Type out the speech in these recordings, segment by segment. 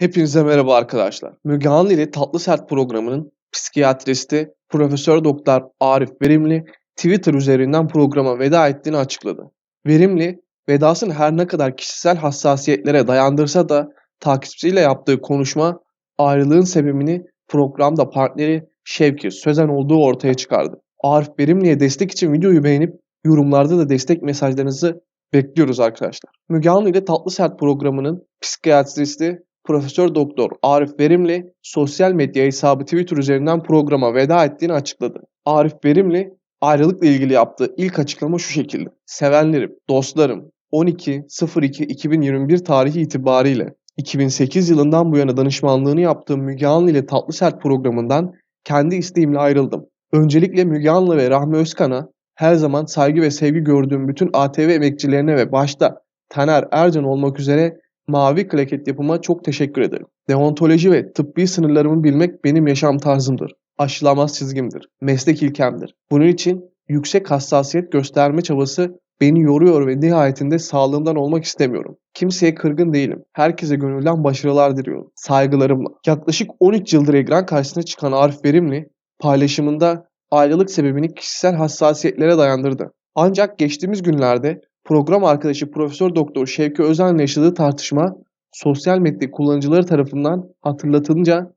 Hepinize merhaba arkadaşlar. Müge Anlı ile Tatlı Sert programının psikiyatristi Profesör Doktor Arif Verimli Twitter üzerinden programa veda ettiğini açıkladı. Verimli, vedasını her ne kadar kişisel hassasiyetlere dayandırsa da takipçisiyle yaptığı konuşma ayrılığın sebebini programda partneri Şevki Sözen olduğu ortaya çıkardı. Arif Verimli'ye destek için videoyu beğenip yorumlarda da destek mesajlarınızı bekliyoruz arkadaşlar. Müge Anlı ile Tatlı Sert programının psikiyatristi Profesör Doktor Arif Verimli sosyal medya hesabı Twitter üzerinden programa veda ettiğini açıkladı. Arif Verimli ayrılıkla ilgili yaptığı ilk açıklama şu şekilde. Sevenlerim, dostlarım 12.02.2021 tarihi itibariyle 2008 yılından bu yana danışmanlığını yaptığım Müge Anlı ile Tatlı Sert programından kendi isteğimle ayrıldım. Öncelikle Müge Anlı ve Rahmi Özkan'a her zaman saygı ve sevgi gördüğüm bütün ATV emekçilerine ve başta Taner Ercan olmak üzere Mavi Klaket yapıma çok teşekkür ederim. Deontoloji ve tıbbi sınırlarımı bilmek benim yaşam tarzımdır. Aşılamaz çizgimdir. Meslek ilkemdir. Bunun için yüksek hassasiyet gösterme çabası beni yoruyor ve nihayetinde sağlığımdan olmak istemiyorum. Kimseye kırgın değilim. Herkese gönülden başarılar diliyorum. Saygılarımla. Yaklaşık 13 yıldır ekran karşısına çıkan Arif Verimli paylaşımında ayrılık sebebini kişisel hassasiyetlere dayandırdı. Ancak geçtiğimiz günlerde program arkadaşı Profesör Doktor Şevki Özen'le yaşadığı tartışma sosyal medya kullanıcıları tarafından hatırlatılınca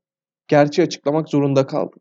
gerçeği açıklamak zorunda kaldı.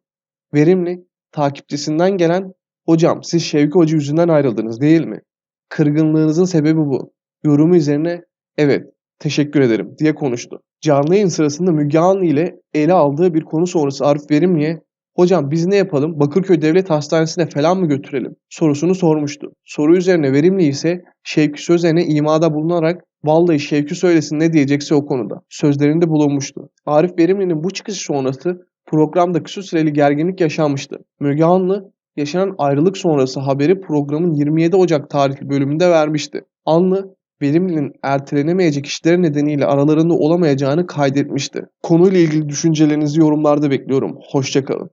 Verimli, takipçisinden gelen "Hocam siz Şevki Hoca yüzünden ayrıldınız değil mi? Kırgınlığınızın sebebi bu." yorumu üzerine "Evet, teşekkür ederim." diye konuştu. Canlı yayın sırasında Müge Anlı ile ele aldığı bir konu sonrası Arif Verimli'ye "Hocam biz ne yapalım? Bakırköy Devlet Hastanesi'ne falan mı götürelim?" sorusunu sormuştu. Soru üzerine Verimli ise Şevki Sözen'e imada bulunarak "Vallahi Şevki söylesin ne diyecekse o konuda." sözlerinde bulunmuştu. Arif Verimli'nin bu çıkışı sonrası programda kısa süreli gerginlik yaşanmıştı. Müge Anlı yaşanan ayrılık sonrası haberi programın 27 Ocak tarihli bölümünde vermişti. Anlı, Verimli'nin ertelenemeyecek işleri nedeniyle aralarında olamayacağını kaydetmişti. Konuyla ilgili düşüncelerinizi yorumlarda bekliyorum. Hoşça kalın.